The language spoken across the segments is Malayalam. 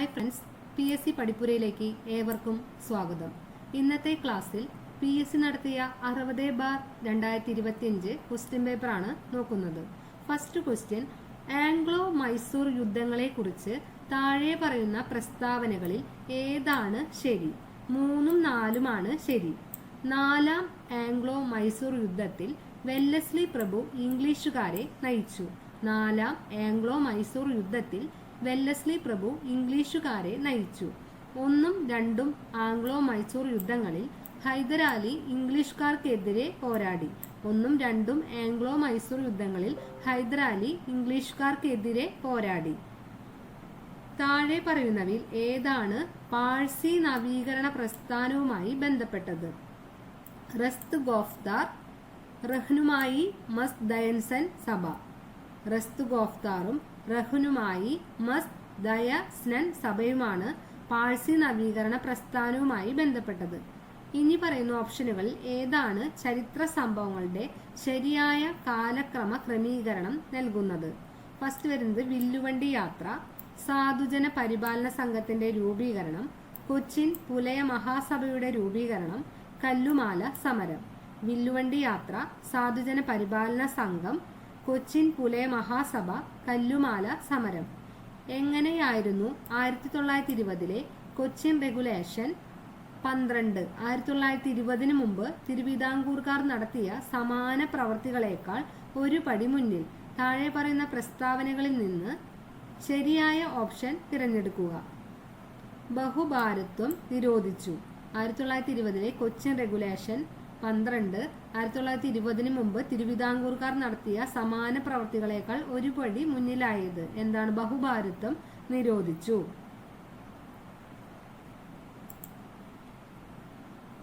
Hi friends P S C പഠിപ്പുരയിലേക്ക് ഏവർക്കും സ്വാഗതം. ഇന്നത്തെ ക്ലാസ്സിൽ പി എസ് സി നടത്തിയ അറുപത് ബാർ രണ്ടായിരത്തി ഇരുപത്തിയഞ്ച് ക്വസ്റ്റ്യൻ പേപ്പറാണ് നോക്കുന്നത്. ഫസ്റ്റ് ക്വസ്റ്റ്യൻ ആംഗ്ലോ മൈസൂർ യുദ്ധങ്ങളെക്കുറിച്ച് താഴെ പറയുന്ന പ്രസ്താവനകളിൽ ഏതാണ് ശരി? മൂന്നും നാലുമാണ് ശരി. നാലാം ആംഗ്ലോ മൈസൂർ യുദ്ധത്തിൽ വെല്ലസ്ലി പ്രഭു ഇംഗ്ലീഷുകാരെ നയിച്ചു. നാലാം ആംഗ്ലോ മൈസൂർ യുദ്ധത്തിൽ വെല്ലസ്ലി പ്രഭു ഇംഗ്ലീഷുകാരെ നയിച്ചു. ഒന്നും രണ്ടും ആംഗ്ലോ മൈസൂർ യുദ്ധങ്ങളിൽ ഹൈദരാലി ഇംഗ്ലീഷുകാർക്കെതിരെ പോരാടി. ഒന്നും രണ്ടും ആംഗ്ലോ മൈസൂർ യുദ്ധങ്ങളിൽ ഹൈദരാലി ഇംഗ്ലീഷുകാർക്കെതിരെ പോരാടി. താഴെ പറയുന്നവയിൽ ഏതാണ് പാഴ്സി നവീകരണ പ്രസ്ഥാനവുമായി ബന്ധപ്പെട്ടത്? റസ്ത് ഗോഫ്താർ റഹ്നുമായി മസ് ദയൻസൻ സഭ. റസ്ത് ഗോഫ്താറും റഹ്നുമായി മസ് ദയസ്നൻ സഭയുമാണ് പാഴ്സി നവീകരണ പ്രസ്ഥാനവുമായി ബന്ധപ്പെട്ടത്. ഇനി പറയുന്ന ഓപ്ഷനുകളിൽ ഏതാണ് ചരിത്ര സംഭവങ്ങളുടെ ശരിയായ കാലക്രമ ക്രമീകരണം നൽകുന്നത്? ഫസ്റ്റ് വരുന്നത് വില്ലുവണ്ടി യാത്ര സാധുജന പരിപാലന സംഘത്തിന്റെ രൂപീകരണം കൊച്ചിൻ പുലയ മഹാസഭയുടെ രൂപീകരണം കല്ലുമാല സമരം. വില്ലുവണ്ടി യാത്ര സാധുജന പരിപാലന സംഘം കൊച്ചിൻ പുലയ മഹാസഭ കല്ലുമാല സമരം. എങ്ങനെയായിരുന്നു ആയിരത്തി തൊള്ളായിരത്തി ഇരുപതിലെ കൊച്ചിൻ റെഗുലേഷൻ? പന്ത്രണ്ട്. ആയിരത്തി തൊള്ളായിരത്തി ഇരുപതിനു മുമ്പ് തിരുവിതാംകൂർക്കാർ നടത്തിയ സമാന പ്രവർത്തികളേക്കാൾ ഒരു പടി മുന്നിൽ താഴെ പറയുന്ന പ്രസ്താവനകളിൽ നിന്ന് ശരിയായ ഓപ്ഷൻ തിരഞ്ഞെടുക്കുക. ബഹുഭാരത്വം നിരോധിച്ചു. ആയിരത്തി തൊള്ളായിരത്തി ഇരുപതിലെ കൊച്ചിൻ റെഗുലേഷൻ പന്ത്രണ്ട്. ആയിരത്തി തൊള്ളായിരത്തി ഇരുപതിന് മുമ്പ് തിരുവിതാംകൂർക്കാർ നടത്തിയ സമാന പ്രവർത്തികളേക്കാൾ ഒരു പടി മുന്നിലായത് എന്താണ് ബഹുഭാരത്വം നിരോധിച്ചു.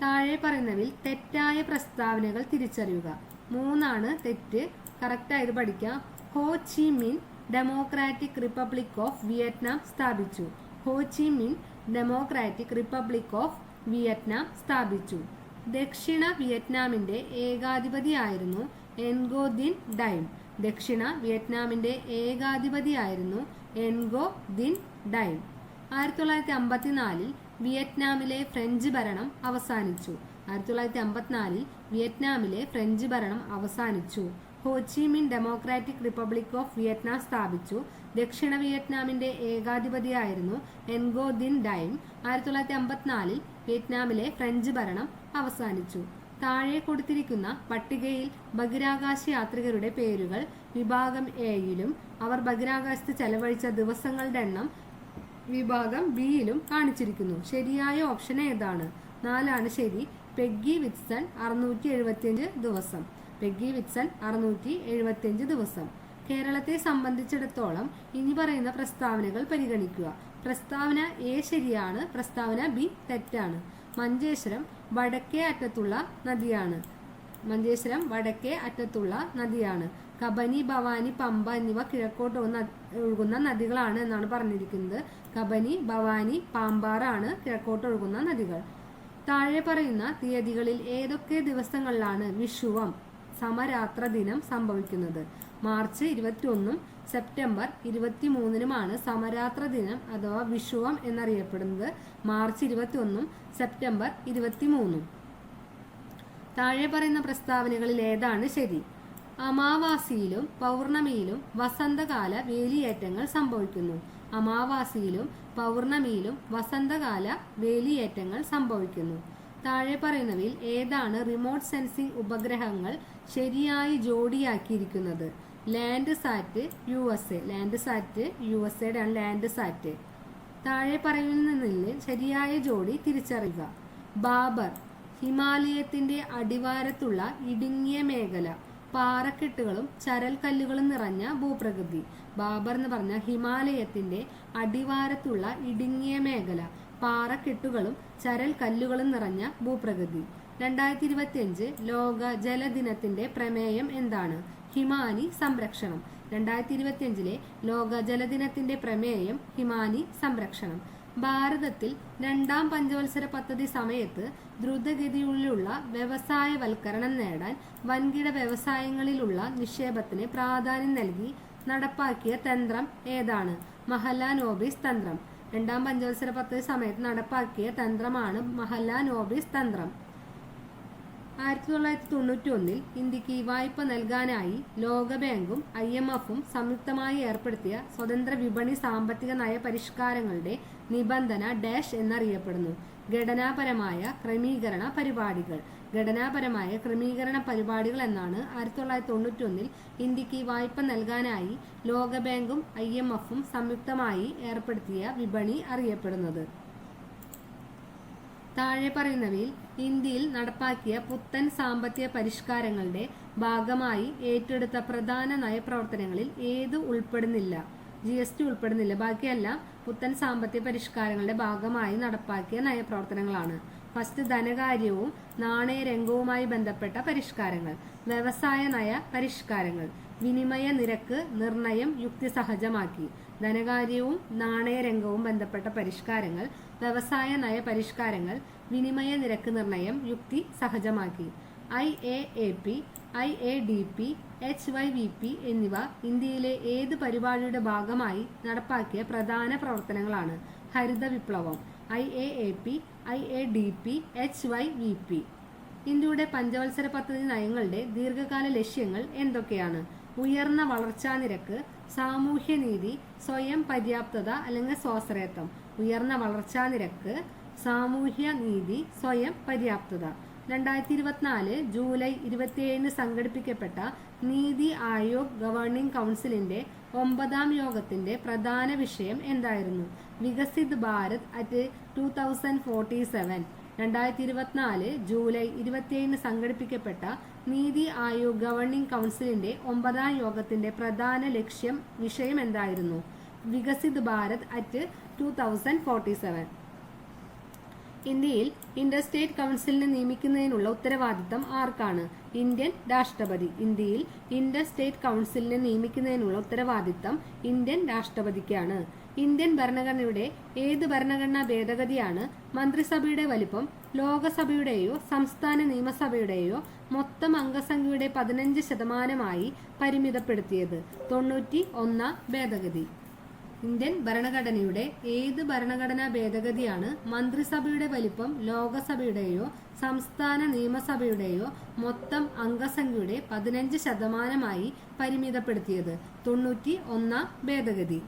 താഴെ പറയുന്നവിൽ തെറ്റായ പ്രസ്താവനകൾ തിരിച്ചറിയുക. മൂന്നാണ് തെറ്റ്. കറക്റ്റായത് പഠിക്കാം. ഹോ ചി മിൻ ഡെമോക്രാറ്റിക് റിപ്പബ്ലിക് ഓഫ് വിയറ്റ്നാം സ്ഥാപിച്ചു. ഹോ ചി മിൻ ഡെമോക്രാറ്റിക് റിപ്പബ്ലിക് ഓഫ് വിയറ്റ്നാം സ്ഥാപിച്ചു. ദക്ഷിണ വിയറ്റ്നാമിന്റെ ഏകാധിപതിയായിരുന്നു എൻഗോ ദിൻ ഡൈം. ദക്ഷിണ വിയറ്റ്നാമിന്റെ ഏകാധിപതിയായിരുന്നു എൻഗോ ദിൻ ഡൈം. ആയിരത്തി തൊള്ളായിരത്തി അമ്പത്തിനാലിൽ വിയറ്റ്നാമിലെ ഫ്രഞ്ച് ഭരണം അവസാനിച്ചു. ആയിരത്തി തൊള്ളായിരത്തി അമ്പത്തിനാലിൽ വിയറ്റ്നാമിലെ ഫ്രഞ്ച് ഭരണം അവസാനിച്ചു. Ho Chi Minh Democratic Republic of Vietnam സ്ഥാപിച്ചു. ദക്ഷിണ വിയറ്റ്നാമിന്റെ ഏകാധിപതിയായിരുന്നു എൻഗോ ദിൻ ഡൈം. ആയിരത്തി തൊള്ളായിരത്തി അമ്പത്തിനാലിൽ വിയറ്റ്നാമിലെ ഫ്രഞ്ച് ഭരണം അവസാനിച്ചു. താഴെ കൊടുത്തിരിക്കുന്ന പട്ടികയിൽ ബഹിരാകാശ യാത്രികരുടെ പേരുകൾ വിഭാഗം എയിലും അവർ ബഹിരാകാശത്ത് ചെലവഴിച്ച ദിവസങ്ങളുടെ എണ്ണം വിഭാഗം ബിയിലും കാണിച്ചിരിക്കുന്നു. ശരിയായ ഓപ്ഷൻ ഏതാണ്? നാലാണ് ശരി. പെഗ്ഗി വിറ്റ്സൺ അറുന്നൂറ്റി എഴുപത്തിയഞ്ച് ദിവസം. പെഗ്ഗി വിറ്റ്സൺ അറുന്നൂറ്റി എഴുപത്തിയഞ്ച് ദിവസം. കേരളത്തെ സംബന്ധിച്ചിടത്തോളം ഇനി പറയുന്ന പ്രസ്താവനകൾ പരിഗണിക്കുക. പ്രസ്താവന എ ശരിയാണ് പ്രസ്താവന ബി തെറ്റാണ്. മഞ്ചേശ്വരം വടക്കേ അറ്റത്തുള്ള നദിയാണ്. മഞ്ചേശ്വരം വടക്കേ അറ്റത്തുള്ള നദിയാണ്. കബനി ഭവാനി പമ്പ എന്നിവ കിഴക്കോട്ട് ഒഴുകുന്ന നദികളാണ് എന്നാണ് പറഞ്ഞിരിക്കുന്നത്. കബനി ഭവാനി പാമ്പാറാണ് കിഴക്കോട്ട് ഒഴുകുന്ന നദികൾ. താഴെ പറയുന്ന തീയതികളിൽ ഏതൊക്കെ ദിവസങ്ങളിലാണ് വിഷുവം സമരാത്ര ദിനം സംഭവിക്കുന്നത്? മാർച്ച് ഇരുപത്തിയൊന്നും സെപ്റ്റംബർ ഇരുപത്തി മൂന്നിനുമാണ് സമരാത്ര ദിനം അഥവാ വിഷുവം എന്നറിയപ്പെടുന്നത്. മാർച്ച് ഇരുപത്തി ഒന്നും സെപ്റ്റംബർ ഇരുപത്തി മൂന്നും താഴെ പറയുന്ന പ്രസ്താവനകളിൽ ഏതാണ് ശരി? അമാവാസിയിലും പൗർണമിയിലും വസന്തകാല വേലിയേറ്റങ്ങൾ സംഭവിക്കുന്നു. അമാവാസിയിലും പൗർണമിയിലും വസന്തകാല വേലിയേറ്റങ്ങൾ സംഭവിക്കുന്നു. താഴെ പറയുന്നവയിൽ ഏതാണ് റിമോട്ട് സെൻസിംഗ് ഉപഗ്രഹങ്ങൾ ശരിയായി ജോഡിയാക്കിയിരിക്കുന്നത്? Landsat U S A Landsat U S എയുടെ ആണ് ലാൻഡ് സാറ്റ് താഴെ പറയുന്നതിൽ ശരിയായ ജോഡി തിരിച്ചറിയുക. ബാബർ ഹിമാലയത്തിന്റെ അടിവാരത്തുള്ള ഇടുങ്ങിയ മേഖല. പാറക്കെട്ടുകളും ചരൽ കല്ലുകളും നിറഞ്ഞ ഭൂപ്രകൃതി. ബാബർ എന്ന് പറഞ്ഞ ഹിമാലയത്തിന്റെ അടിവാരത്തുള്ള ഇടുങ്ങിയ മേഖല. പാറക്കെട്ടുകളും ചരൽ കല്ലുകളും നിറഞ്ഞ ഭൂപ്രകൃതി. രണ്ടായിരത്തി ഇരുപത്തിയഞ്ച് ലോക ജലദിനത്തിന്റെ പ്രമേയം എന്താണ്? ഹിമാനി സംരക്ഷണം. രണ്ടായിരത്തി ഇരുപത്തിയഞ്ചിലെ ലോക ജലദിനത്തിന്റെ പ്രമേയം ഹിമാനി സംരക്ഷണം. ഭാരതത്തിൽ രണ്ടാം പഞ്ചവത്സര പദ്ധതി സമയത്ത് ദ്രുതഗതിയിലുള്ള വ്യവസായവൽക്കരണം നേടാൻ വൻകിട വ്യവസായങ്ങളിലുള്ള നിക്ഷേപത്തിന് പ്രാധാന്യം നൽകി നടപ്പാക്കിയ തന്ത്രം ഏതാണ്? മഹലാനോബിസ് തന്ത്രം. രണ്ടാം പഞ്ചവത്സര പദ്ധതി സമയത്ത് നടപ്പാക്കിയ തന്ത്രമാണ് മഹല്ല നോബിസ് തന്ത്രം. ആയിരത്തി തൊള്ളായിരത്തി തൊണ്ണൂറ്റി ഒന്നിൽ ഇന്ത്യയ്ക്ക് വായ്പ നൽകാനായി ലോകബാങ്കും ഐ എം എഫും സംയുക്തമായി ഏർപ്പെടുത്തിയ സ്വതന്ത്ര വിപണി സാമ്പത്തിക നയ പരിഷ്കാരങ്ങളുടെ നിബന്ധന ഡാഷ് എന്നറിയപ്പെടുന്നു. ഘടനാപരമായ ക്രമീകരണ പരിപാടികൾ. ഘടനാപരമായ ക്രമീകരണ പരിപാടികൾ എന്നാണ് ആയിരത്തി തൊള്ളായിരത്തി തൊണ്ണൂറ്റി ഒന്നിൽ ഇന്ത്യയ്ക്ക് വായ്പ നൽകാനായി ലോകബാങ്കും ഐ എം എഫും സംയുക്തമായി ഏർപ്പെടുത്തിയ വിപണി അറിയപ്പെടുന്നത്. താഴെ പറയുന്നവയിൽ ഇന്ത്യയിൽ നടപ്പാക്കിയ പുത്തൻ സാമ്പത്തിക പരിഷ്കാരങ്ങളുടെ ഭാഗമായി ഏറ്റെടുത്ത പ്രധാന നയപ്രവർത്തനങ്ങളിൽ ഏത് ഉൾപ്പെടുന്നില്ല? ജി എസ് ടി ഉൾപ്പെടുന്നില്ല. ബാക്കിയെല്ലാം പുത്തൻ സാമ്പത്തിക പരിഷ്കാരങ്ങളുടെ ഭാഗമായി നടപ്പാക്കിയ നയപ്രവർത്തനങ്ങളാണ്. ഫസ്റ്റ് ധനകാര്യവും നാണയരംഗവുമായി ബന്ധപ്പെട്ട പരിഷ്കാരങ്ങൾ വ്യവസായ നയ പരിഷ്കാരങ്ങൾ വിനിമയ നിരക്ക് നിർണയം യുക്തിസഹജമാക്കി ധനകാര്യവും നാണയരംഗവും ബന്ധപ്പെട്ട പരിഷ്കാരങ്ങൾ വ്യവസായ നയ പരിഷ്കാരങ്ങൾ വിനിമയ നിരക്ക് നിർണയം യുക്തി സഹജമാക്കി. I A A P I A D P H Y V P എന്നിവ ഇന്ത്യയിലെ ഏത് പരിപാടിയുടെ ഭാഗമായി നടപ്പാക്കിയ പ്രധാന പ്രവർത്തനങ്ങളാണ്. ഹരിത വിപ്ലവം I A A P I A D P H Y V P. ഇന്ത്യയുടെ പഞ്ചവത്സര പദ്ധതി നയങ്ങളുടെ ദീർഘകാല ലക്ഷ്യങ്ങൾ എന്തൊക്കെയാണ്? ഉയർന്ന വളർച്ചാ നിരക്ക് സാമൂഹ്യനീതി സ്വയം പര്യാപ്തത അല്ലെങ്കിൽ സ്വാശ്രയത്വം. ഉയർന്ന വളർച്ചാ നിരക്ക് സാമൂഹ്യ നീതി സ്വയം പര്യാപ്തത. രണ്ടായിരത്തി ഇരുപത്തിനാല് ജൂലൈ ഇരുപത്തിയേഴിന് സംഘടിപ്പിക്കപ്പെട്ട നീതി ആയോഗ് ഗവേണിംഗ് കൗൺസിലിന്റെ ഒമ്പതാം യോഗത്തിന്റെ പ്രധാന വിഷയം എന്തായിരുന്നു? Viksit Bharat at two thousand forty seven. രണ്ടായിരത്തി ഇരുപത്തിനാല് ജൂലൈ ഇരുപത്തിയേഴിന് സംഘടിപ്പിക്കപ്പെട്ട നീതി ആയോഗ് ഗവർണിംഗ് കൗൺസിലിന്റെ ഒമ്പതാം യോഗത്തിന്റെ പ്രധാന ലക്ഷ്യം വിഷയം എന്തായിരുന്നു? Viksit Bharat at thousand forty seven ഇന്ത്യയിൽ ഇന്റർസ്റ്റേറ്റ് കൗൺസിലിനെ നിയമിക്കുന്നതിനുള്ള ഉത്തരവാദിത്തം ആർക്കാണ്? ഇന്ത്യൻ രാഷ്ട്രപതി. ഇന്ത്യയിൽ ഇന്റർസ്റ്റേറ്റ് കൗൺസിലിനെ നിയമിക്കുന്നതിനുള്ള ഉത്തരവാദിത്തം ഇന്ത്യൻ രാഷ്ട്രപതിക്കാണ്. ഇന്ത്യൻ ഭരണഘടനയുടെ ഏത് ഭരണഘടനാ ഭേദഗതിയാണ്? മന്ത്രിസഭയുടെ വലിപ്പം ലോകസഭയുടെയോ സംസ്ഥാന നിയമസഭയുടെയോ മൊത്തം അംഗസംഖ്യയുടെ പതിനഞ്ച് ശതമാനമായി പരിമിതപ്പെടുത്തിയത് തൊണ്ണൂറ്റി ഒന്നാം ഭേദഗതി. ഇന്ത്യൻ ഭരണഘടനയുടെ ഏത് ഭരണഘടനാ ഭേദഗതിയാണ് മന്ത്രിസഭയുടെ വലിപ്പം ലോകസഭയുടെയോ സംസ്ഥാന നിയമസഭയുടെയോ മൊത്തം അംഗസംഖ്യയുടെ പതിനഞ്ച് ശതമാനമായി പരിമിതപ്പെടുത്തിയത്? തൊണ്ണൂറ്റി ഒന്നാം ഭേദഗതി.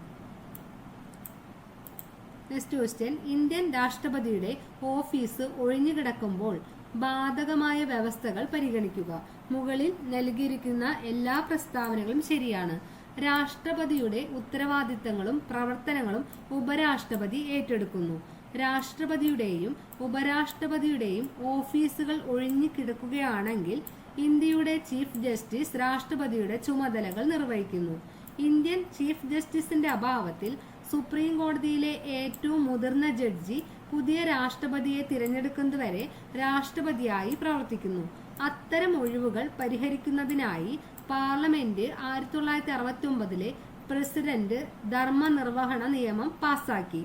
നെക്സ്റ്റ് ക്വസ്റ്റ്യൻ ഇന്ത്യൻ രാഷ്ട്രപതിയുടെ ഓഫീസ് ഒഴിഞ്ഞുകിടക്കുമ്പോൾ ബാധകമായ വ്യവസ്ഥകൾ പരിഗണിക്കുക. മുകളിൽ നൽകിയിരിക്കുന്ന എല്ലാ പ്രസ്താവനകളും ശരിയാണ്. രാഷ്ട്രപതിയുടെ ഉത്തരവാദിത്തങ്ങളും പ്രവർത്തനങ്ങളും ഉപരാഷ്ട്രപതി ഏറ്റെടുക്കുന്നു. രാഷ്ട്രപതിയുടെയും ഉപരാഷ്ട്രപതിയുടെയും ഓഫീസുകൾ ഒഴിഞ്ഞു കിടക്കുകയാണെങ്കിൽ ഇന്ത്യയുടെ ചീഫ് ജസ്റ്റിസ് രാഷ്ട്രപതിയുടെ ചുമതലകൾ നിർവഹിക്കുന്നു. ഇന്ത്യൻ ചീഫ് ജസ്റ്റിസിന്റെ അഭാവത്തിൽ സുപ്രീം കോടതിയിലെ ഏറ്റവും മുതിർന്ന ജഡ്ജി പുതിയ രാഷ്ട്രപതിയെ തിരഞ്ഞെടുക്കുന്നതുവരെ രാഷ്ട്രപതിയായി പ്രവർത്തിക്കുന്നു. അത്തരം ഒഴിവുകൾ പരിഹരിക്കുന്നതിനായി പാർലമെന്റ് ആയിരത്തി തൊള്ളായിരത്തി അറുപത്തി ഒമ്പതിലെ പ്രസിഡന്റ് ധർമ്മനിർവഹണ നിയമം പാസാക്കി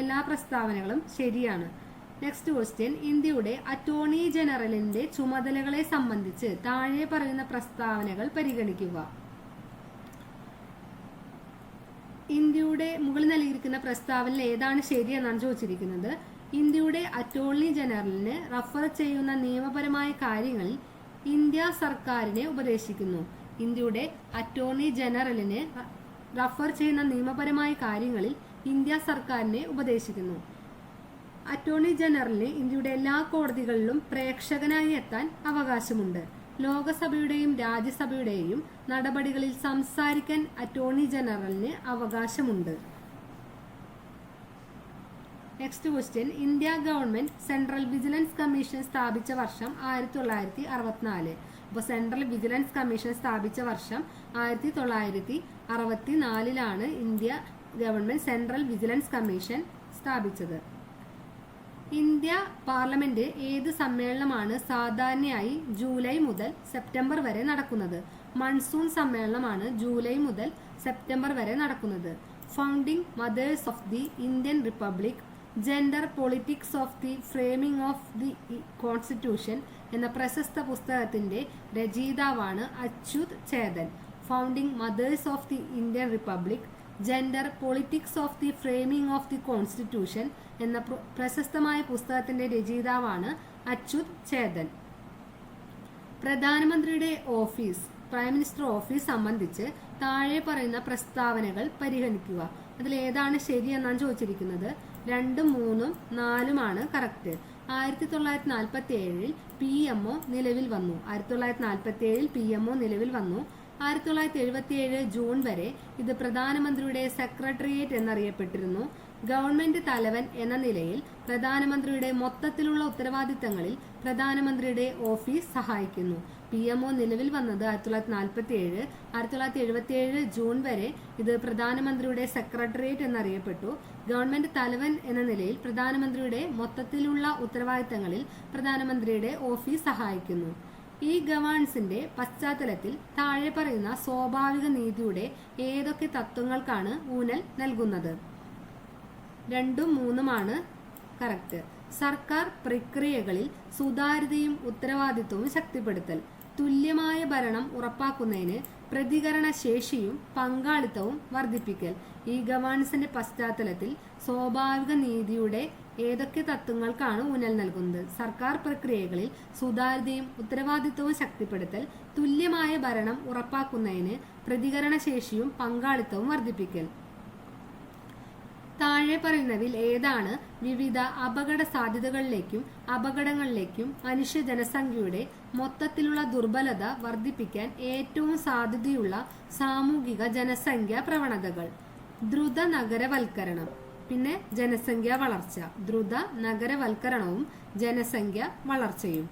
എല്ലാ പ്രസ്താവനകളും ശരിയാണ്. നെക്സ്റ്റ് ക്വസ്റ്റ്യൻ ഇന്ത്യയുടെ അറ്റോർണി ജനറലിന്റെ ചുമതലകളെ സംബന്ധിച്ച് താഴെ പറയുന്ന പ്രസ്താവനകൾ പരിഗണിക്കുക. ഇന്ത്യയുടെ മുകളിൽ നൽകിയിരിക്കുന്ന പ്രസ്താവനയിൽ ഏതാണ് ശരിയെന്നാണ് ചോദിച്ചിരിക്കുന്നത്. ഇന്ത്യയുടെ അറ്റോർണി ജനറലിന് റഫർ ചെയ്യുന്ന നിയമപരമായ കാര്യങ്ങളിൽ ഇന്ത്യ സർക്കാരിനെ ഉപദേശിക്കുന്നു. ഇന്ത്യയുടെ അറ്റോർണി ജനറലിനെ റഫർ ചെയ്യുന്ന നിയമപരമായ കാര്യങ്ങളിൽ ഇന്ത്യ സർക്കാരിനെ ഉപദേശിക്കുന്നു. അറ്റോർണി ജനറലിന് ഇന്ത്യയുടെ എല്ലാ കോടതികളിലും പ്രേക്ഷകനായി എത്താൻ അവകാശമുണ്ട്. ലോകസഭയുടെയും രാജ്യസഭയുടെയും നടപടികളിൽ സംസാരിക്കാൻ അറ്റോർണി ജനറലിന് അവകാശമുണ്ട്. Next question India government central vigilance commission സ്ഥാപിച്ച വർഷം ആയിരത്തി തൊള്ളായിരത്തി അറുപത്തിനാല് അപ്പോൾ സെൻട്രൽ വിജിലൻസ് കമ്മീഷൻ സ്ഥാപിച്ച വർഷം ആയിരത്തി തൊള്ളായിരത്തി അറുപത്തി നാലിലാണ് India government central vigilance commission സ്ഥാപിച്ചത്. ഇന്ത്യ പാർലമെന്റ് ഏത് സമ്മേളനമാണ് സാധാരണയായി ജൂലൈ മുതൽ സെപ്റ്റംബർ വരെ നടക്കുന്നത്? മൺസൂൺ സമ്മേളനമാണ് ജൂലൈ മുതൽ സെപ്റ്റംബർ വരെ നടക്കുന്നത്. Founding mothers of the Indian republic gender politics of the framing of the constitution എന്ന പ്രശസ്ത പുസ്തകത്തിന്റെ രചയിതാവാണ് Achyut Chetan founding mothers of the Indian republic gender politics of the framing of the constitution എന്ന പ്രശസ്തമായ പുസ്തകത്തിന്റെ രചയിതാവാണ് അച്യുത് ചേതൻ. പ്രധാനമന്ത്രിയുടെ ഓഫീസ് പ്രൈം മിനിസ്റ്റർ ഓഫീസ് സംബന്ധിച്ച് താഴെ പറയുന്ന പ്രസ്താവനകൾ പരിഗണിക്കുക. അതിൽ ഏതാണ് ശരിയെന്നാണ് ചോദിച്ചിരിക്കുന്നത്? രണ്ടും മൂന്നും നാലുമാണ് കറക്റ്റ് ആയിരത്തി തൊള്ളായിരത്തി നാൽപ്പത്തി ഏഴിൽ പി എം ഒ നിലവിൽ വന്നു. ആയിരത്തി തൊള്ളായിരത്തി നാൽപ്പത്തി ഏഴിൽ പി എം ഒ നിലവിൽ വന്നു. ആയിരത്തി തൊള്ളായിരത്തി എഴുപത്തി ഏഴ് ജൂൺ വരെ ഇത് പ്രധാനമന്ത്രിയുടെ സെക്രട്ടേറിയറ്റ് എന്നറിയപ്പെട്ടിരുന്നു. ഗവൺമെന്റ് തലവൻ എന്ന നിലയിൽ പ്രധാനമന്ത്രിയുടെ മൊത്തത്തിലുള്ള ഉത്തരവാദിത്തങ്ങളിൽ പ്രധാനമന്ത്രിയുടെ ഓഫീസ് സഹായിക്കുന്നു. പി എം ഒ നിലവിൽ വന്നത് ആയിരത്തി തൊള്ളായിരത്തി നാൽപ്പത്തി ഏഴ് ആയിരത്തി തൊള്ളായിരത്തി എഴുപത്തി ഏഴ് ജൂൺ വരെ ഇത് പ്രധാനമന്ത്രിയുടെ സെക്രട്ടേറിയറ്റ് എന്നറിയപ്പെട്ടു. ഗവൺമെന്റ് തലവൻ എന്ന നിലയിൽ പ്രധാനമന്ത്രിയുടെ മൊത്തത്തിലുള്ള ഉത്തരവാദിത്തങ്ങളിൽ പ്രധാനമന്ത്രിയുടെ ഓഫീസ് സഹായിക്കുന്നു. ഈ ഗവേൺസിന്റെ പശ്ചാത്തലത്തിൽ താഴെ പറയുന്ന സ്വാഭാവിക നീതിയുടെ ഏതൊക്കെ തത്വങ്ങൾക്കാണ് ഊന്നൽ നൽകുന്നത്? രണ്ടും മൂന്നുമാണ് കറക്റ്റ് സർക്കാർ പ്രക്രിയകളിൽ സുതാര്യതയും ഉത്തരവാദിത്വവും ശക്തിപ്പെടുത്തൽ. തുല്യമായ ഭരണം ഉറപ്പാക്കുന്നതിന് പ്രതികരണ ശേഷിയും പങ്കാളിത്തവും വർദ്ധിപ്പിക്കൽ. ഈ ഗവേണൻസിന്റെ പശ്ചാത്തലത്തിൽ സ്വാഭാവിക നീതിയുടെ ഏതൊക്കെ തത്വങ്ങൾക്കാണ് ഊന്നൽ നൽകുന്നത്? സർക്കാർ പ്രക്രിയകളിൽ സുതാര്യതയും ഉത്തരവാദിത്വവും ശക്തിപ്പെടുത്തൽ തുല്യമായ ഭരണം ഉറപ്പാക്കുന്നതിന് പ്രതികരണ ശേഷിയും പങ്കാളിത്തവും വർദ്ധിപ്പിക്കൽ. താഴെ പറയുന്നതിൽ ഏതാണ് വിവിധ അപകട സാധ്യതകളിലേക്കും അപകടങ്ങളിലേക്കും മനുഷ്യ ജനസംഖ്യയുടെ മൊത്തത്തിലുള്ള ദുർബലത വർദ്ധിപ്പിക്കാൻ ഏറ്റവും സാധ്യതയുള്ള സാമൂഹിക ജനസംഖ്യാ പ്രവണതകൾ. ദ്രുത നഗരവൽക്കരണം പിന്നെ ജനസംഖ്യാ വളർച്ച. ദ്രുത നഗരവൽക്കരണവും ജനസംഖ്യ വളർച്ചയും.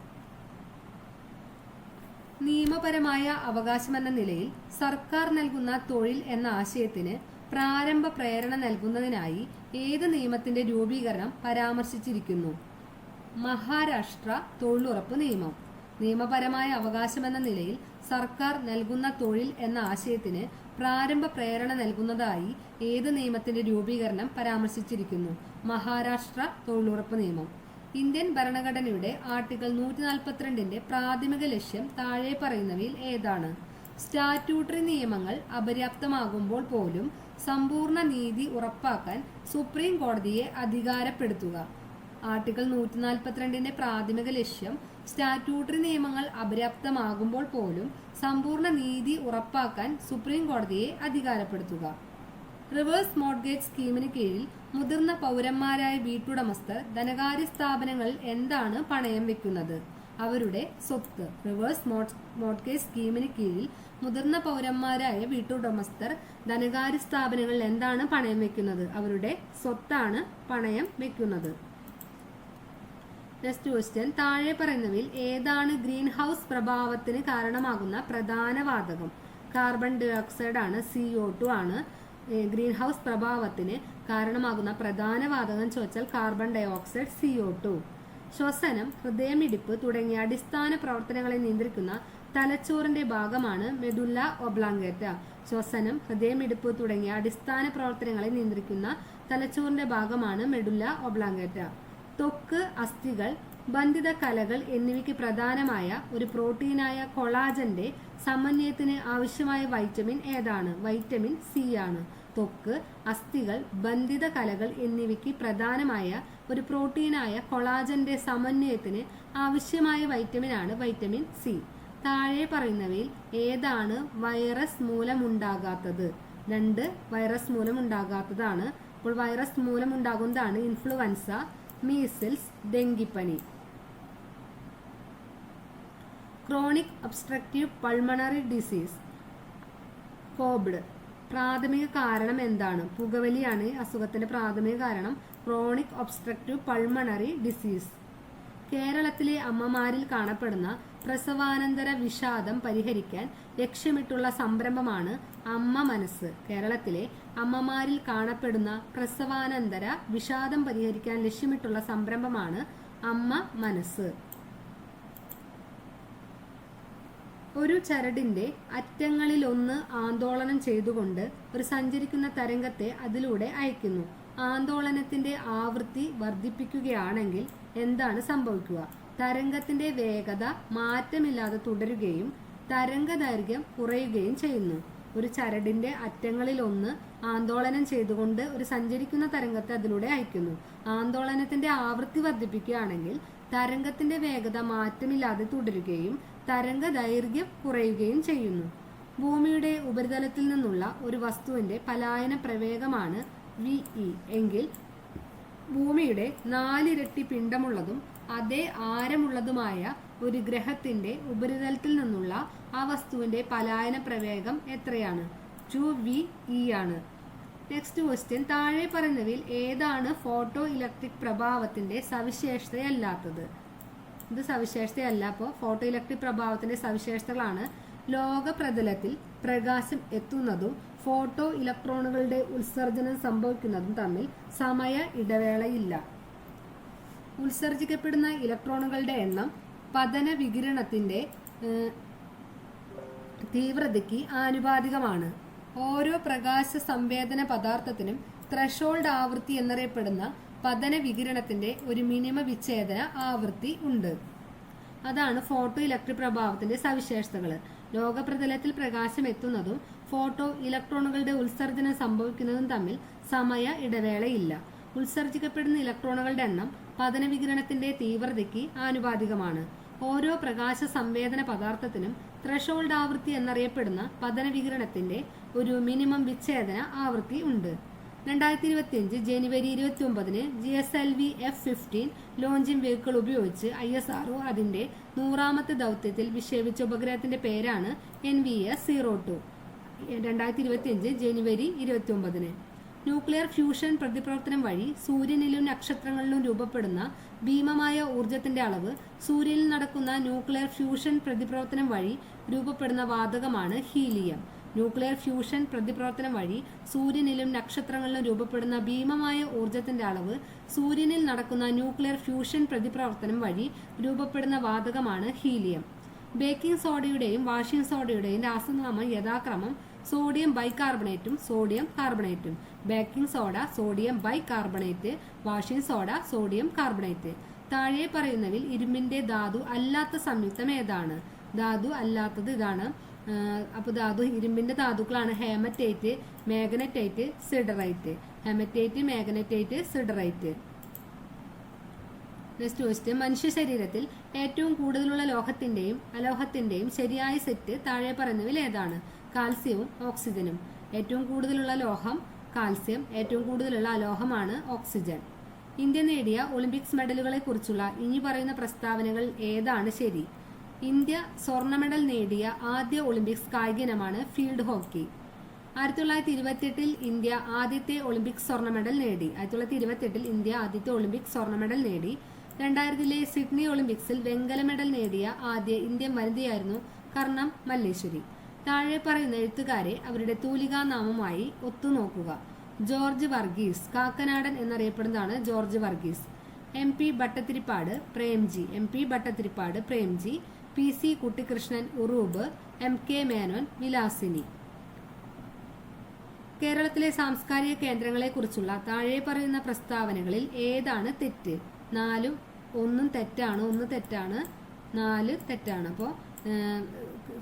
നിയമപരമായ അവകാശമെന്ന നിലയിൽ സർക്കാർ നൽകുന്ന തൊഴിൽ എന്ന ആശയത്തിന് പ്രാരംഭ പ്രേരണ നൽകുന്നതിനായി ഏത് നിയമത്തിന്റെ രൂപീകരണം പരാമർശിച്ചിരിക്കുന്നു? മഹാരാഷ്ട്ര തൊഴിലുറപ്പ് നിയമം. നിയമപരമായ അവകാശമെന്ന നിലയിൽ സർക്കാർ നൽകുന്ന തൊഴിൽ എന്ന ആശയത്തിന് പ്രാരംഭ പ്രേരണ നൽകുന്നതായി ഏത് നിയമത്തിന്റെ രൂപീകരണം പരാമർശിച്ചിരിക്കുന്നു? മഹാരാഷ്ട്ര തൊഴിലുറപ്പ് നിയമം. ഇന്ത്യൻ ഭരണഘടനയുടെ ആർട്ടിക്കിൾ നൂറ്റി നാൽപ്പത്തിരണ്ടിന്റെ പ്രാഥമിക ലക്ഷ്യം താഴെ പറയുന്നവയിൽ ഏതാണ്? സ്റ്റാറ്റ്യൂട്ടറി നിയമങ്ങൾ അപര്യാപ്തമാകുമ്പോൾ പോലും സമ്പൂർണ നീതി ഉറപ്പാക്കാൻ സുപ്രീം കോടതിയെ അധികാരപ്പെടുത്തുക. ആർട്ടിക്കിൾ നൂറ്റി നാൽപ്പത്തിരണ്ടിന്റെ പ്രാഥമിക ലക്ഷ്യം സ്റ്റാറ്റ്യൂട്ടറി നിയമങ്ങൾ അപര്യാപ്തമാകുമ്പോൾ പോലും സമ്പൂർണ നീതി ഉറപ്പാക്കാൻ സുപ്രീം കോടതിയെ അധികാരപ്പെടുത്തുക. റിവേഴ്സ് മോർഗേജ് സ്കീമിന് കീഴിൽ മുതിർന്ന പൗരന്മാരായ വീട്ടുടമസ്ഥർ ധനകാര്യ സ്ഥാപനങ്ങളിൽ എന്താണ് പണയം വെക്കുന്നത്? അവരുടെ സ്വത്ത് റിവേഴ്സ് മോർഗേജ് സ്കീമിന് കീഴിൽ മുതിർന്ന പൗരന്മാരായ വീട്ടുടമസ്ഥർ ധനകാര്യ സ്ഥാപനങ്ങളിൽ എന്താണ് പണയം വെക്കുന്നത്? അവരുടെ സ്വത്താണ് പണയം വെക്കുന്നത്. നെക്സ്റ്റ് ക്വസ്റ്റ്യൻ താഴെ പറയുന്നവയിൽ ഏതാണ് ഗ്രീൻ ഹൗസ് പ്രഭാവത്തിന് കാരണമാകുന്ന പ്രധാന വാതകം? കാർബൺ ഡൈ ഓക്സൈഡ് ആണ് സി ഒ ടു ആണ്. ഗ്രീൻ ഹൗസ് പ്രഭാവത്തിന് കാരണമാകുന്ന പ്രധാന വാതകം ചോദിച്ചാൽ carbon dioxide C O two ശ്വസനം ഹൃദയമിടിപ്പ് തുടങ്ങിയ അടിസ്ഥാന പ്രവർത്തനങ്ങളെ നിയന്ത്രിക്കുന്ന തലച്ചോറിന്റെ ഭാഗമാണ് മെഡുല്ല ഒബ്ലാങ്കേറ്റ. ശ്വസനം ഹൃദയമിടിപ്പ് തുടങ്ങിയ അടിസ്ഥാന പ്രവർത്തനങ്ങളെ നിയന്ത്രിക്കുന്ന തലച്ചോറിന്റെ ഭാഗമാണ് മെഡുല്ല ഒബ്ലാങ്കേറ്റ. ത്വക്ക് അസ്ഥികൾ ബന്ധിത കലകൾ എന്നിവയ്ക്ക് പ്രധാനമായ ഒരു പ്രോട്ടീനായ കൊളാജന്റെ സമന്വയത്തിന് ആവശ്യമായ വൈറ്റമിൻ ഏതാണ്? വൈറ്റമിൻ സി ആണ്. ത്വക്ക് അസ്ഥികൾ ബന്ധിത കലകൾ എന്നിവയ്ക്ക് പ്രധാനമായ ഒരു പ്രോട്ടീനായ കൊളാജന്റെ സമന്വയത്തിന് ആവശ്യമായ വൈറ്റമിൻ ആണ് വൈറ്റമിൻ സി. താഴെ പറയുന്നവയിൽ ഏതാണ് വൈറസ് മൂലമുണ്ടാകാത്തത്? രണ്ട് വൈറസ് മൂലമുണ്ടാകാത്തതാണ്. അപ്പോൾ വൈറസ് മൂലമുണ്ടാകുന്നതാണ് ഇൻഫ്ലുവൻസ മീസിൽസ് ഡെങ്കിപ്പനി. Chronic obstructive pulmonary disease. COPD. പ്രാഥമിക കാരണം എന്താണ്? പുകവലിയാണ് അസുഖത്തിന്റെ പ്രാഥമിക കാരണം. Chronic obstructive pulmonary disease. കേരളത്തിലെ അമ്മമാരിൽ കാണപ്പെടുന്ന പ്രസവാനന്തര വിഷാദം പരിഹരിക്കാൻ ലക്ഷ്യമിട്ടുള്ള സംരംഭമാണ് അമ്മ മനസ്സ്. കേരളത്തിലെ അമ്മമാരിൽ കാണപ്പെടുന്ന പ്രസവാനന്തര വിഷാദം പരിഹരിക്കാൻ ലക്ഷ്യമിട്ടുള്ള സംരംഭമാണ് അമ്മ മനസ്സ്. ഒരു ചരടിന്റെ അറ്റങ്ങളിൽ ഒന്ന് ആന്തോളനം ചെയ്തുകൊണ്ട് ഒരു സഞ്ചരിക്കുന്ന തരംഗത്തെ അതിലൂടെ അയക്കുന്നു. ആന്തോളനത്തിന്റെ ആവൃത്തി വർദ്ധിപ്പിക്കുകയാണെങ്കിൽ എന്താണ് സംഭവിക്കുക? തരംഗത്തിന്റെ വേഗത മാറ്റമില്ലാതെ തുടരുകയും തരംഗ ദൈർഘ്യം കുറയുകയും ചെയ്യുന്നു. ഒരു ചരടിന്റെ അറ്റങ്ങളിൽ ഒന്ന് ആന്തോളനം ചെയ്തുകൊണ്ട് ഒരു സഞ്ചരിക്കുന്ന തരംഗത്തെ അതിലൂടെ അയക്കുന്നു. ആന്തോളനത്തിന്റെ ആവൃത്തി വർദ്ധിപ്പിക്കുകയാണെങ്കിൽ തരംഗത്തിന്റെ വേഗത മാറ്റമില്ലാതെ തുടരുകയും തരംഗ ദൈർഘ്യം കുറയുകയും ചെയ്യുന്നു. ഭൂമിയുടെ ഉപരിതലത്തിൽ നിന്നുള്ള ഒരു വസ്തുവിന്റെ പലായന പ്രവേഗമാണ് വി ഇ എങ്കിൽ ഭൂമിയുടെ നാലിരട്ടി പിണ്ടമുള്ളതും അതേ ആരമുള്ളതുമായ ഒരു ഗ്രഹത്തിന്റെ ഉപരിതലത്തിൽ നിന്നുള്ള ആ വസ്തുവിന്റെ പലായന പ്രവേഗം എത്രയാണ്? ടു വി ഇ ആണ്. നെക്സ്റ്റ് ക്വസ്റ്റ്യൻ താഴെ പറയുന്നവയിൽ ഏതാണ് ഫോട്ടോ ഇലക്ട്രിക് പ്രഭാവത്തിന്റെ സവിശേഷതയല്ലാത്തത്? ഇത് സവിശേഷതയല്ല. അപ്പോൾ ഫോട്ടോ ഇലക്ട്രിക് പ്രഭാവത്തിന്റെ സവിശേഷതകളാണ്. ലോക പ്രതലത്തിൽ പ്രകാശം എത്തുന്നതും ഫോട്ടോ ഇലക്ട്രോണുകളുടെ ഉത്സർജനം സംഭവിക്കുന്നതും തമ്മിൽ സമയ ഇടവേളയില്ല. ഉത്സർജിക്കപ്പെടുന്ന ഇലക്ട്രോണുകളുടെ എണ്ണം പതന വികിരണത്തിന്റെ തീവ്രതയ്ക്ക് ആനുപാതികമാണ്. ഓരോ പ്രകാശ സംവേദന പദാർത്ഥത്തിനും ത്രഷോൾഡ് ആവൃത്തി എന്നറിയപ്പെടുന്ന പതന വികിരണത്തിന്റെ ഒരു മിനിമ വിച്ഛേദന ആവൃത്തി ഉണ്ട്. അതാണ് ഫോട്ടോ ഇലക്ട്രിക് പ്രഭാവത്തിന്റെ സവിശേഷതകൾ. ലോകപ്രതലത്തിൽ പ്രകാശം എത്തുന്നതും ഫോട്ടോ ഇലക്ട്രോണുകളുടെ ഉത്സർജനം സംഭവിക്കുന്നതും തമ്മിൽ സമയ ഇടവേളയില്ല. ഉത്സർജിക്കപ്പെടുന്ന ഇലക്ട്രോണുകളുടെ എണ്ണം പതന വികിരണത്തിന്റെ തീവ്രതയ്ക്ക് ആനുപാതികമാണ്. ഓരോ പ്രകാശ സംവേദന പദാർത്ഥത്തിനും ത്രഷോൾഡ് ആവൃത്തി എന്നറിയപ്പെടുന്ന പതന വികിരണത്തിന്റെ ഒരു മിനിമം വിച്ഛേദന ആവൃത്തി ഉണ്ട്. രണ്ടായിരത്തി ഇരുപത്തിയഞ്ച് ജനുവരി ഇരുപത്തി ഒമ്പതിന് G S L V F fifteen launching vehicle ഉപയോഗിച്ച് ഐ എസ് ആർഒ അതിന്റെ നൂറാമത്തെ ദൗത്യത്തിൽ വിക്ഷേപിച്ച ഉപഗ്രഹത്തിന്റെ പേരാണ് N V S zero two. രണ്ടായിരത്തി ഇരുപത്തിയഞ്ച് ജനുവരി ഇരുപത്തി ഒമ്പതിന് ന്യൂക്ലിയർ ഫ്യൂഷൻ പ്രതിപ്രവർത്തനം വഴി സൂര്യനിലും നക്ഷത്രങ്ങളിലും രൂപപ്പെടുന്ന ഭീമമായ ഊർജത്തിന്റെ അളവ് സൂര്യനിൽ നടക്കുന്ന ന്യൂക്ലിയർ ഫ്യൂഷൻ പ്രതിപ്രവർത്തനം വഴി രൂപപ്പെടുന്ന വാതകമാണ് ഹീലിയം. ന്യൂക്ലിയർ ഫ്യൂഷൻ പ്രതിപ്രവർത്തനം വഴി സൂര്യനിലും നക്ഷത്രങ്ങളിലും രൂപപ്പെടുന്ന ഭീമമായ ഊർജത്തിന്റെ അളവ് സൂര്യനിൽ നടക്കുന്ന ന്യൂക്ലിയർ ഫ്യൂഷൻ പ്രതിപ്രവർത്തനം വഴി രൂപപ്പെടുന്ന വാതകമാണ് ഹീലിയം. ബേക്കിംഗ് സോഡയുടെയും വാഷിംഗ് സോഡയുടെയും രാസനാമം യഥാക്രമം സോഡിയം ബൈകാർബണേറ്റും sodium കാർബണേറ്റും. Baking soda sodium bicarbonate washing soda sodium carbonate. താഴെ പറയുന്നതിൽ ഇരുമ്പിന്റെ ധാതു അല്ലാത്ത സംയുക്തം ഏതാണ്? ധാതു അല്ലാത്തത് ഇതാണ് അപ്പോൾ ധാതു ഇരുമ്പിന്റെ ധാതുക്കളാണ് hematite magnetite siderite. Hematite magnetite siderite. Next question മനുഷ്യ ശരീരത്തിൽ ഏറ്റവും കൂടുതലുള്ള ലോഹത്തിന്റെയും അലോഹത്തിന്റെയും ശരിയായ സെറ്റ് താഴെ പറഞ്ഞവയിൽ ഏതാണ്? കാൽസ്യവും ഓക്സിജനും. ഏറ്റവും കൂടുതലുള്ള ലോഹം കാൽസ്യം ഏറ്റവും കൂടുതലുള്ള അലോഹമാണ് ഓക്സിജൻ. ഇന്ത്യ നേടിയ ഒളിമ്പിക്സ് മെഡലുകളെ കുറിച്ചുള്ള ഇനി പറയുന്ന പ്രസ്താവനകൾ ഏതാണ് ശരി? ഇന്ത്യ സ്വർണ മെഡൽ നേടിയ ആദ്യ ഒളിമ്പിക്സ് കായിക ഇനമാണ് ഫീൽഡ് ഹോക്കി. ആയിരത്തി തൊള്ളായിരത്തി ഇരുപത്തെട്ടിൽ ഇന്ത്യ ആദ്യത്തെ ഒളിമ്പിക്സ് സ്വർണ മെഡൽ നേടി. ആയിരത്തി തൊള്ളായിരത്തി ഇരുപത്തെട്ടിൽ ഇന്ത്യ ആദ്യത്തെ ഒളിമ്പിക്സ് സ്വർണ മെഡൽ നേടി. രണ്ടായിരത്തിലെ സിഡ്നി ഒളിമ്പിക്സിൽ വെങ്കല മെഡൽ നേടിയ ആദ്യ ഇന്ത്യൻ വനിതയായിരുന്നു കർണം മല്ലേശ്വരി. താഴെ പറയുന്ന എഴുത്തുകാരെ അവരുടെ തൂലികാ തൂലികാനാമമായി ഒത്തുനോക്കുക. George Varghese Kakkanadan എന്നറിയപ്പെടുന്നതാണ് George Varghese. M P Bhattathiripad Premji. M P Bhattathiripad Premji. P C Kuttikrishnan Uroob M K Menon Vilasini. കേരളത്തിലെ സാംസ്കാരിക കേന്ദ്രങ്ങളെക്കുറിച്ചുള്ള താഴെ പറയുന്ന പ്രസ്താവനകളിൽ ഏതാണ് തെറ്റ്? നാലും ഒന്നും തെറ്റാണ് ഒന്ന് തെറ്റാണ് നാല് തെറ്റാണ്. അപ്പോൾ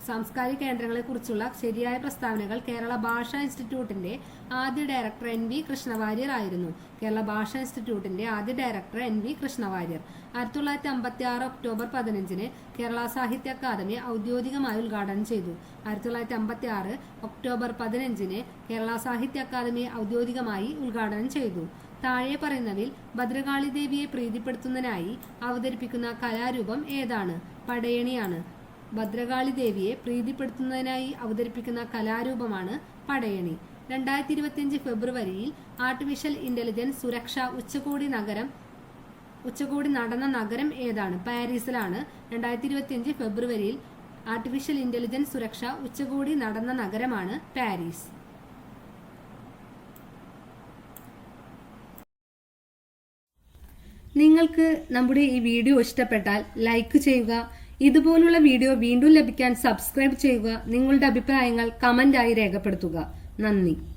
സാംസ്കാരിക കേന്ദ്രങ്ങളെക്കുറിച്ചുള്ള ശരിയായ പ്രസ്താവനകൾ കേരള ഭാഷാ ഇൻസ്റ്റിറ്റ്യൂട്ടിന്റെ ആദ്യ ഡയറക്ടർ എൻ വി കൃഷ്ണവാര്യർ ആയിരുന്നു. കേരള ഭാഷാ ഇൻസ്റ്റിറ്റ്യൂട്ടിന്റെ ആദ്യ ഡയറക്ടർ എൻ വി കൃഷ്ണവാര്യർ. ആയിരത്തി തൊള്ളായിരത്തി അമ്പത്തി ആറ് ഒക്ടോബർ പതിനഞ്ചിന് കേരള സാഹിത്യ അക്കാദമി ഔദ്യോഗികമായി ഉദ്ഘാടനം ചെയ്തു. ആയിരത്തി തൊള്ളായിരത്തി അമ്പത്തി ആറ് ഒക്ടോബർ പതിനഞ്ചിന് കേരള സാഹിത്യ അക്കാദമി ഔദ്യോഗികമായി ഉദ്ഘാടനം ചെയ്തു. താഴെ പറയുന്നതിൽ ഭദ്രകാളി ദേവിയെ പ്രീതിപ്പെടുത്തുന്നതിനായി അവതരിപ്പിക്കുന്ന കലാരൂപം ഏതാണ്? പടയണിയാണ്. ഭദ്രകാളി ദേവിയെ പ്രീതിപ്പെടുത്തുന്നതിനായി അവതരിപ്പിക്കുന്ന കലാരൂപമാണ് പടയണി. രണ്ടായിരത്തി ഇരുപത്തിയഞ്ച് ഫെബ്രുവരിയിൽ ആർട്ടിഫിഷ്യൽ ഇന്റലിജൻസ് സുരക്ഷ ഉച്ചകോടി നഗരം ഉച്ചകോടി നടന്ന നഗരം ഏതാണ്? പാരീസിലാണ്. രണ്ടായിരത്തി ഇരുപത്തിയഞ്ച് ഫെബ്രുവരിയിൽ ആർട്ടിഫിഷ്യൽ ഇന്റലിജൻസ് സുരക്ഷ ഉച്ചകോടി നടന്ന നഗരമാണ് പാരീസ്. നിങ്ങൾക്ക് നമ്മുടെ ഈ വീഡിയോ ഇഷ്ടപ്പെട്ടാൽ ലൈക്ക് ചെയ്യുക ഇതുപോലുള്ള വീഡിയോ വീണ്ടും ലഭിക്കാൻ സബ്സ്ക്രൈബ് ചെയ്യുക നിങ്ങളുടെ അഭിപ്രായങ്ങൾ കമന്റായി രേഖപ്പെടുത്തുക. നന്ദി.